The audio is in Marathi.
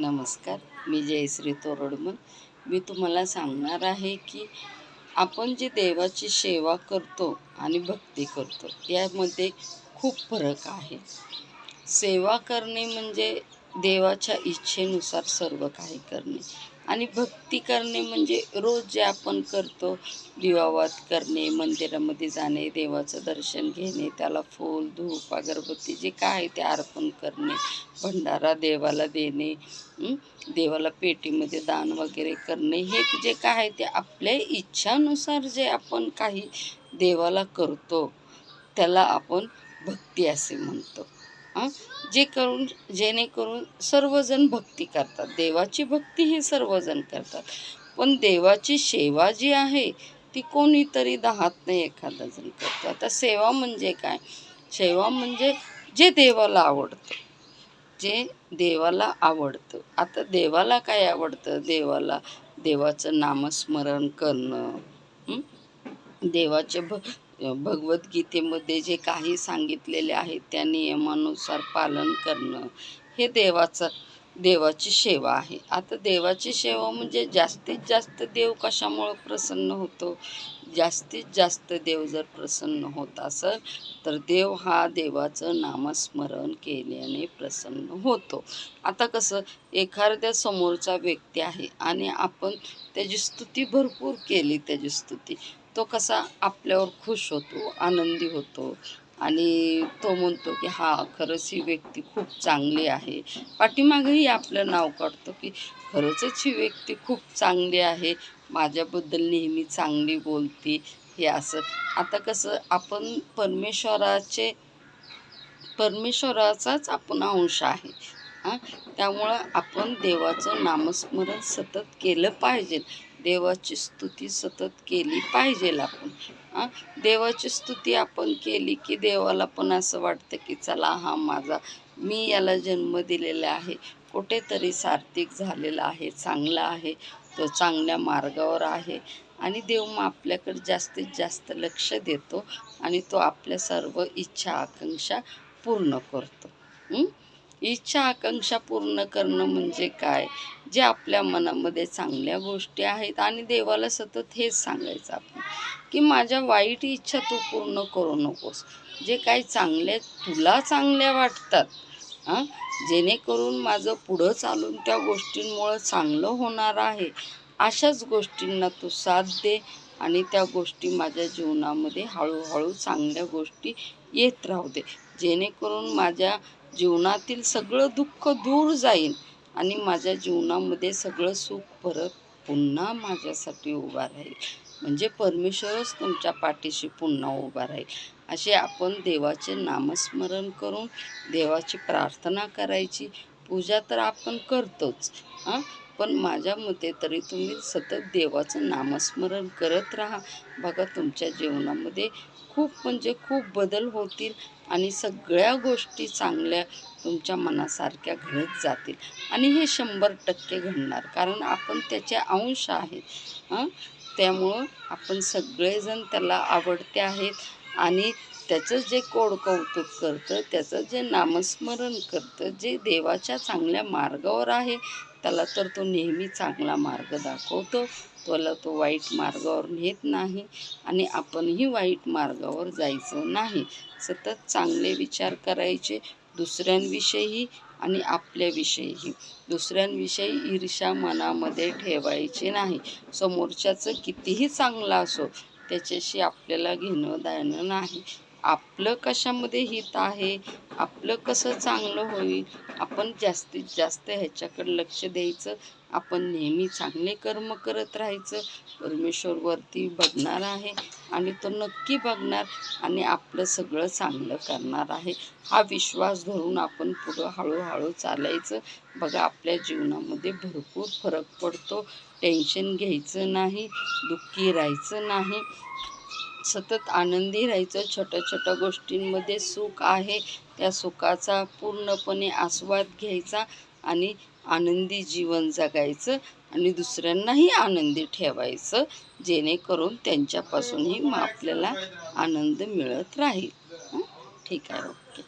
नमस्कार मी जयश्री तोरडमल मी तुम्हाला सांगणार आहे की आपण जी देवाची सेवा करतो आणि भक्ती करतो यामध्ये खूप फरक आहे. सेवा करणे म्हणजे देवाच्या इच्छेनुसार सर्व काही करणे. आणि भक्ती करणे म्हणजे रोज जे आपण करतो दिवावात करणे मंदिरामध्ये जाणे देवाचं दर्शन घेणे त्याला फूल धूप अगरबत्ती जे काय आहे ते अर्पण करणे भंडारा देवाला देणे देवाला पेटीमध्ये दान वगैरे करणे हे जे काय आहे ते आपल्या इच्छानुसार जे आपण काही देवाला करतो त्याला आपण भक्ती असे म्हणतो. जे करून जेणेकरून सर्वजण भक्ती करतात. देवाची भक्ती ही सर्वजण करतात. पण देवाची सेवा जी आहे ती कोणीतरी दहात नाही एखादा जण करतो. आता सेवा म्हणजे काय? सेवा म्हणजे जे देवाला आवडतं. जे देवाला आवडतं. आता देवाला काय आवडतं? देवाला देवाचं नामस्मरण करणं. देवाचे भ भगवद्गीतेमध्ये जे काही सांगितलेले आहे त्या नियमानुसार पालन करणं हे देवाचं देवाची सेवा आहे. आता देवाची सेवा म्हणजे जास्तीत जास्त देव कशामुळं प्रसन्न होतो? जास्तीत जास्त देव जर प्रसन्न होत असेल तर देव हा देवाचं नामस्मरण केल्याने प्रसन्न होतो. आता कसं एखाद्या समोरचा व्यक्ती आहे आणि आपण त्याची स्तुती भरपूर केली त्याची स्तुती. तो कसा आपल्यावर खुश होतो आनंदी होतो आणि तो म्हणतो की हा खरंच ही व्यक्ती खूप चांगली आहे. पाठीमागंही आपलं नाव काढतो की खरंचच ही व्यक्ती खूप चांगली आहे. माझ्याबद्दल नेहमी चांगली बोलती. हे असं. आता कसं आपण परमेश्वराचे परमेश्वराचाच आपण अंश आहे. हां? त्यामुळं आपण देवाचं नामस्मरण सतत केलं पाहिजे. देवाची स्तुती सतत केली पाहिजे आपण. हां? देवाची स्तुती आपण केली की देवाला पण असं वाटतं की चला हा माझा मी याला जन्म दिलेला आहे. कुठेतरी सार्थिक झालेला आहे चांगला आहे तो चांगल्या मार्गावर आहे आणि देव मग आपल्याकडे जास्तीत जास्त लक्ष देतो आणि तो आपल्या सर्व इच्छा आकांक्षा पूर्ण करतो. इच्छा आकांक्षा पूर्ण करणं म्हणजे काय? जे आपल्या मनामध्ये चांगल्या गोष्टी आहेत आणि देवाला सतत हेच सांगायचं आपण की माझ्या वाईट इच्छा तू पूर्ण करू नकोस. जे काही चांगले तुला चांगल्या वाटतात हां? जेणेकरून माझं पुढं चालून त्या गोष्टींमुळं चांगलं होणार आहे. अशाच गोष्टींना तू साथ दे आणि त्या गोष्टी माझ्या जीवनामध्ये हळूहळू चांगल्या गोष्टी येत राहू दे. जेणेकरून माझ्या जीवनातील सगळं दुःख दूर जाईल. आणि माझ्या जीवनामध्ये सगळं सुख परत पुन्हा माझ्यासाठी उभा राहील. म्हणजे परमेश्वरच तुमच्या पाठीशी पुन्हा उभा राहील. असे आपण देवाचे नामस्मरण करून देवाची प्रार्थना करायची. पूजा तर आपण करतोच हां? पण माझ्या मते तरी तुम्ही सतत देवाचं नामस्मरण करत राहा. बघा तुमच्या जीवनामध्ये खूप म्हणजे खूप बदल होतील आणि सगळ्या गोष्टी चांगल्या तुमच्या मनासारख्या घडत जातील. आणि हे शंभर टक्के घडणार कारण आपण त्याचे अंश आहेत. त्यामुळं आपण सगळेजण त्याला आवडते आहेत आणि त्याचं जे कोड कौतुक करतं त्याचं जे नामस्मरण करतं जे देवाच्या चांगल्या मार्गावर आहे त्याला तर तो नेहमी चांगला मार्ग दाखवतो. त्याला तो वाईट मार्गावर नेत नाही आणि आपणही वाईट मार्गावर जायचं नाही. सतत चांगले विचार करायचे दुसऱ्यांविषयी आणि आपल्याविषयीही दुसऱ्यांविषयी ईर्षा मनामध्ये ठेवायची नाही. समोरच्याचं कितीही चांगलं असो त्याच्याशी आपल्याला घेणं देणं नाही. आपलं कशामध्ये हित आहे? आपलं कसं चांगलं होईल? आपण जास्तीत जास्त ह्याच्याकडे लक्ष द्यायचं. आपण नेहमी चांगले कर्म करत राहायचं. परमेश्वरवरती बघणार आहे आणि तो नक्की बघणार आणि आपलं सगळं चांगलं करणार आहे. हा विश्वास धरून आपण पुढं हळूहळू चालायचं. बघा आपल्या जीवनामध्ये भरपूर फरक पडतो. टेन्शन घ्यायचं नाही दुःखी राहायचं नाही. सतत आनंदी राहायचं. छोट्या छोट्या गोष्टींमध्ये सुख आहे. त्या सुखाचा पूर्णपणे आस्वाद घ्यायचा आणि आनंदी जीवन जगायचं आणि दुसऱ्यांनाही आनंदी ठेवायचं जेणेकरून त्यांच्यापासूनही मग आपल्याला आनंद मिळत राहील. ठीक आहे. ओके.